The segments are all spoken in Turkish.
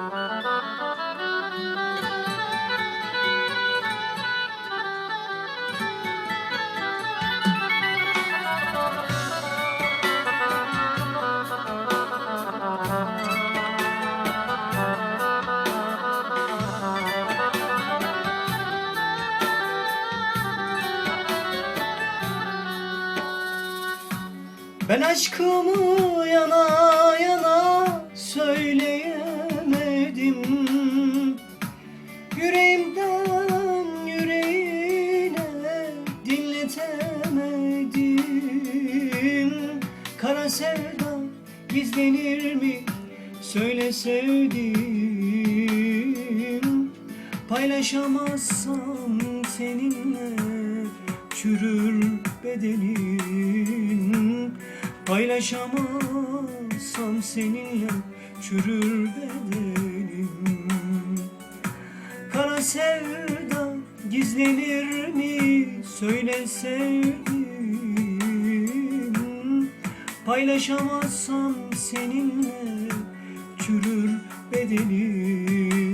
Ben aşkımı yana yana söyleyemedim Yüreğimden yüreğine dinletemedim. Kara sevda gizlenir mi? Söyle sevdim Paylaşamazsam seninle çürür bedenim. Paylaşamazsam seninle çürür bedenim sevda gizlenir mi? Söyle sevdim Paylaşamazsam seninle çürür bedenim.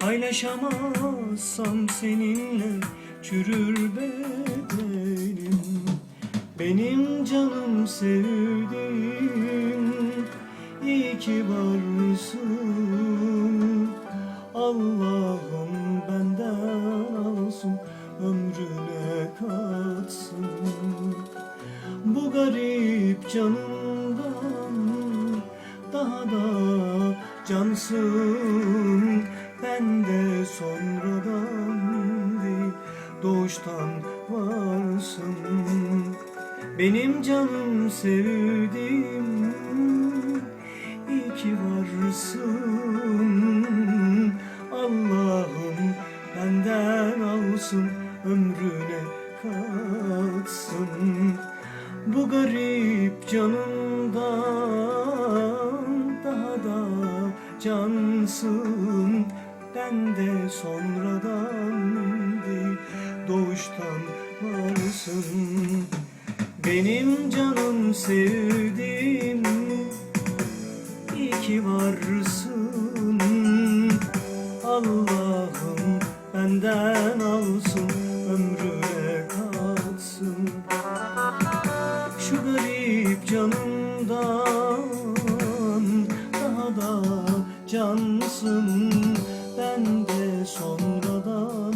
Paylaşamazsam seninle çürür bedenim. Benim canım sevdim iyi ki varsın canımdan daha da cansın. Ben de sonradan değil doğuştan varsın. Benim canım sevdim iyi ki varsın. Allah'ım benden alsın Bu garip canımdan daha da cansın. Ben de sonradan değil doğuştan varsın Benim canım sevdim iyi ki varsın. Allah'ım benden alsın cansın. Ben de sonradan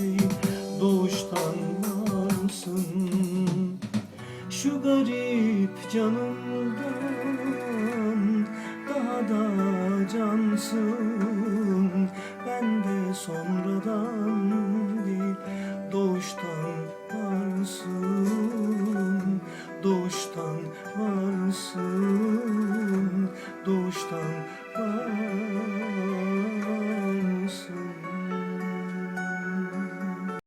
değil doğuştan varsın Şu garip canımdan daha da cansın 成梦